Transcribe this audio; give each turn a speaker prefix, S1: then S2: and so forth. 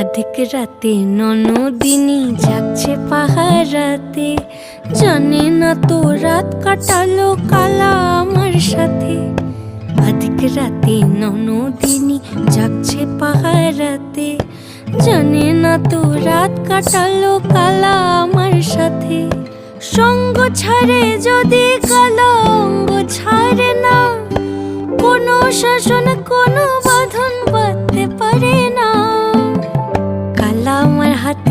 S1: অধিক রাতে ননদিনী যাচ্ছে পাহারাতে। জানে না তো রাত কাটালো কালা আমার সাথে। অধিক রাতে ননদিনী যাচ্ছে পাহারাতে। জানে না তো রাত কাটালো কালা আমার সাথে। সঙ্গ ছাড়ে যদি কালা ছাড়ে না। কোনো শাসন, কোনো